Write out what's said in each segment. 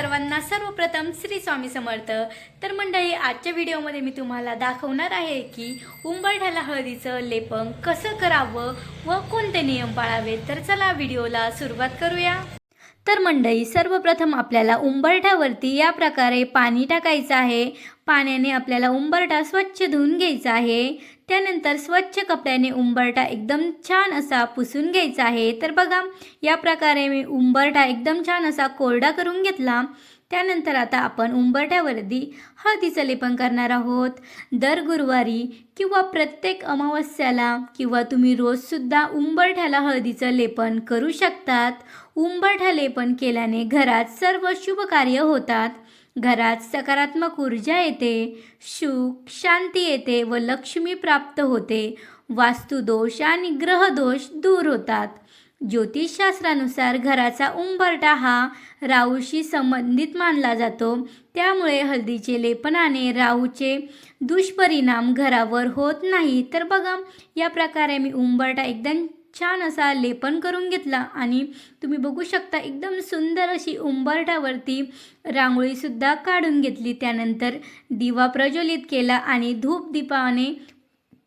सर्वांना सर्वप्रथम श्री स्वामी समर्थ. तर मंडळी आजच्या व्हिडिओमध्ये मी तुम्हाला दाखवणार आहे की उंबरठ्याला हळदीचं लेपन कसं करावं व कोणते नियम पाळावे तर चला व्हिडिओला सुरुवात करूया. तर मंडळी सर्वप्रथम आपल्याला उंबरठ्यावरती या प्रकारे पाणी टाकायचं आहे. पाण्याने आपल्याला उंबरठा स्वच्छ धुवून घ्यायचा आहे. त्यानंतर स्वच्छ कपड्याने उंबरठा एकदम छान असा पुसून घ्यायचा आहे. तर बघा या प्रकारे मी उंबरठा एकदम छान असा कोरडा करून घेतला. त्यानंतर आता आपण उंबरठ्यावरती हळदीचं लेपन करणार आहोत. दर गुरुवारी किंवा प्रत्येक अमावस्याला किंवा तुम्ही रोजसुद्धा उंबरठ्याला हळदीचं लेपन करू शकतात. उंबरठा लेपन केल्याने घरात सर्व शुभ कार्य होतात. घरात सकारात्मक ऊर्जा येते सुख शांती येते व लक्ष्मी प्राप्त होते. वास्तुदोष आणि ग्रहदोष दूर होतात. ज्योतिषशास्त्रानुसार घराचा उंबरटा हा राहूशी संबंधित मानला जातो. त्यामुळे हळदीचे लेपनाने राहूचे दुष्परिणाम घरावर होत नाही. तर बघा या प्रकारे मी उंबरटा एकदम छान असा लेपन करून घेतला आणि तुम्ही बघू शकता एकदम सुंदर अशी उंबरठावरती रांगोळीसुद्धा काढून घेतली. त्यानंतर दिवा प्रज्वलित केला आणि धूप दीपाने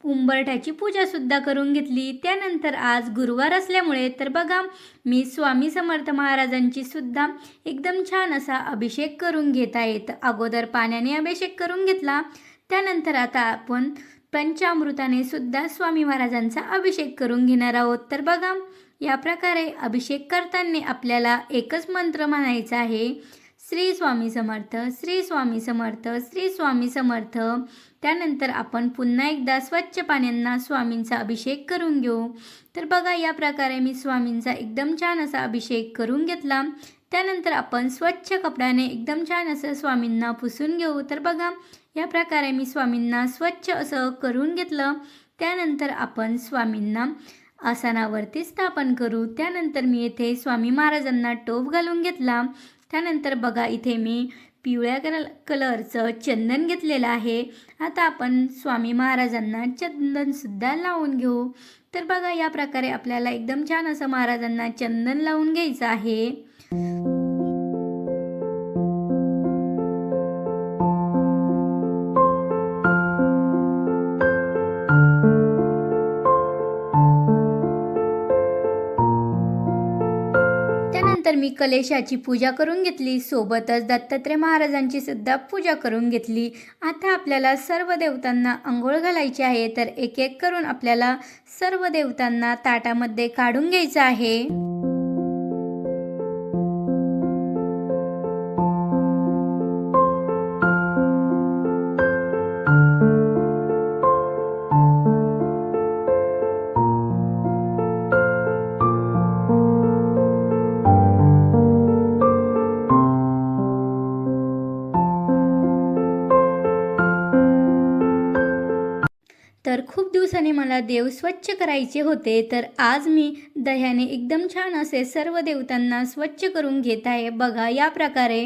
उंबरठ्याची पूजासुद्धा करून घेतली. त्यानंतर आज गुरुवार असल्यामुळे तर बघा मी स्वामी समर्थ महाराजांची सुद्धा एकदम छान असा अभिषेक करून घेत आहेत अगोदर पाण्याने अभिषेक करून घेतला. त्यानंतर आता आपण पंचामृताने सुद्धा स्वामी महाराजांचा अभिषेक करून घेणार आहोत. तर बघा या प्रकारे अभिषेक करताना आपल्याला एकच मंत्र म्हणायचा आहे. श्री स्वामी समर्थ श्री स्वामी समर्थ श्री स्वामी समर्थ. त्यानंतर आपण पुन्हा एकदा स्वच्छ पाण्यांना स्वामींचा अभिषेक करून घेऊ. तर बघा या प्रकारे मी स्वामींचा एकदम छान असा अभिषेक करून घेतला. त्यानंतर आपण स्वच्छ कपड्याने एकदम छान असं स्वामींना पुसून घेऊ. तर बघा या प्रकारे मी स्वामींना स्वच्छ असं करून घेतलं. त्यानंतर आपण स्वामींना आसनावरती स्थापन करू. त्यानंतर मी येथे स्वामी महाराजांना टोप घालून घेतला. त्यानंतर बघा इथे मी पिवळ्या कलर कलरचं चंदन घेतलेलं आहे. आता आपण स्वामी महाराजांना चंदनसुद्धा लावून घेऊ. तर बघा या प्रकारे आपल्याला एकदम छान असं महाराजांना चंदन लावून घ्यायचं आहे. त्यानंतर मी कलेशाची पूजा करून घेतली. सोबतच दत्तात्रय महाराजांची सुद्धा पूजा करून घेतली. आता आपल्याला सर्व देवतांना आंघोळ घालायची आहे. तर एक एक करून आपल्याला सर्व देवतांना ताटामध्ये काढून घ्यायचं आहे. तर खूप दिवसांनी मला देव स्वच्छ करायचे होते तर आज मी दह्याने एकदम छान असे सर्व देवतांना स्वच्छ करून घेत आहे. बघा या प्रकारे.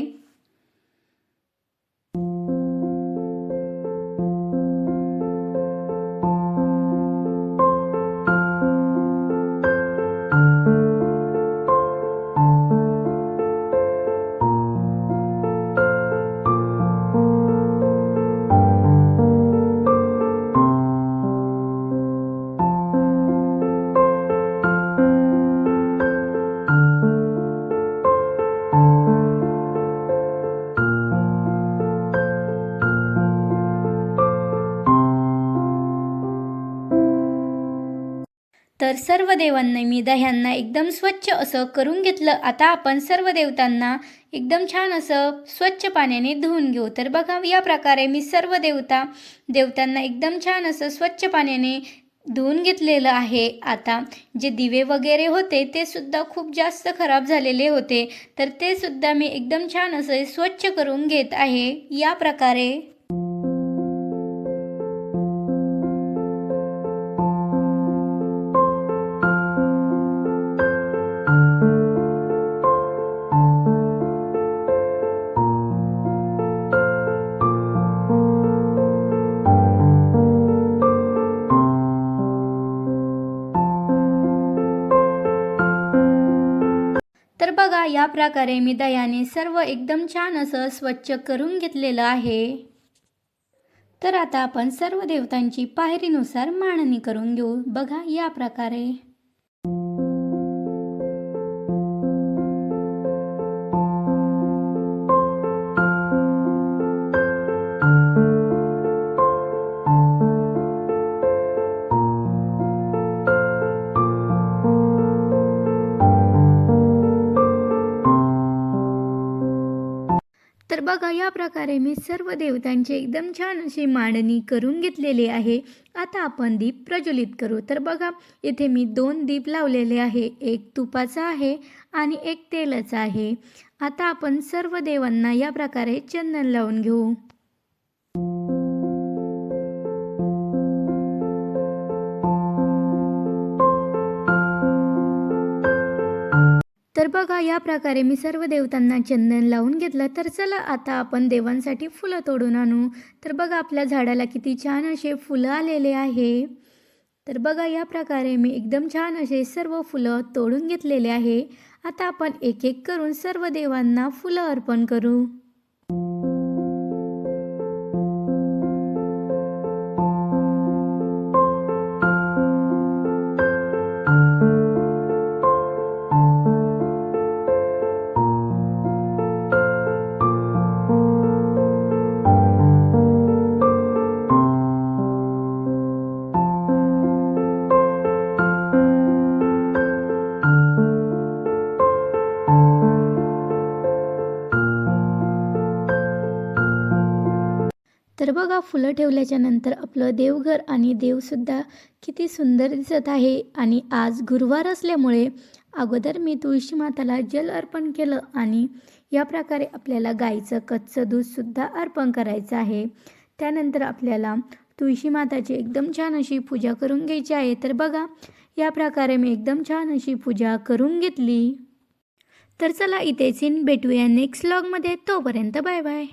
तर सर्व देवांनी मी दह्यांना एकदम स्वच्छ असं करून घेतलं. आता आपण सर्व देवतांना एकदम छान असं स्वच्छ पाण्याने धुवून घेऊ. तर बघा या प्रकारे मी सर्व देवता देवतांना एकदम छान असं स्वच्छ पाण्याने धुवून घेतलेलं आहे. आता जे दिवे वगैरे होते ते सुद्धा खूप जास्त खराब झालेले होते. तर ते सुद्धा मी एकदम छान असं स्वच्छ करून घेत आहे. या प्रकारे तर बघा या प्रकारे मी दयाने सर्व एकदम छान असं स्वच्छ करून घेतलेलं आहे. तर आता आपण सर्व देवतांची पायरीनुसार मांडणी करून घेऊ. बघा या प्रकारे. बघा या प्रकारे मी सर्व देवतांची एकदम छान अशी मांडणी करून घेतलेली आहे. आता आपण दीप प्रज्वलित करू. तर बघा इथे मी दोन दीप लावलेले आहे. एक तुपाचा आहे आणि एक तेलाचा आहे. आता आपण सर्व देवांना या प्रकारे चंदन लावून घेऊ. तर बघा या प्रकारे मी सर्व देवतांना चंदन लावून घेतलं. तर चला आता आपण देवांसाठी फुलं तोडून आणू. तर बघा आपल्या झाडाला किती छान असे फुलं आलेले आहे. तर बघा या प्रकारे मी एकदम छान असे सर्व फुलं तोडून घेतलेले आहे. आता आपण एक एक करून सर्व देवांना फुलं अर्पण करू. तर बघा फुलं ठेवल्याच्या नंतर आपलं देवघर आणि देवसुद्धा किती सुंदर दिसत आहे. आणि आज गुरुवार असल्यामुळे अगोदर मी तुळशी माताला जल अर्पण केलं आणि या प्रकारे आपल्याला गाईचं कच्चं दूधसुद्धा अर्पण करायचं आहे. त्यानंतर आपल्याला तुळशी माताची एकदम छान अशी पूजा करून घ्यायची आहे. तर बघा या प्रकारे मी एकदम छान अशी पूजा करून घेतली. तर चला इथेच इन भेटूया नेक्स्ट व्लॉगमध्ये तोपर्यंत बाय बाय.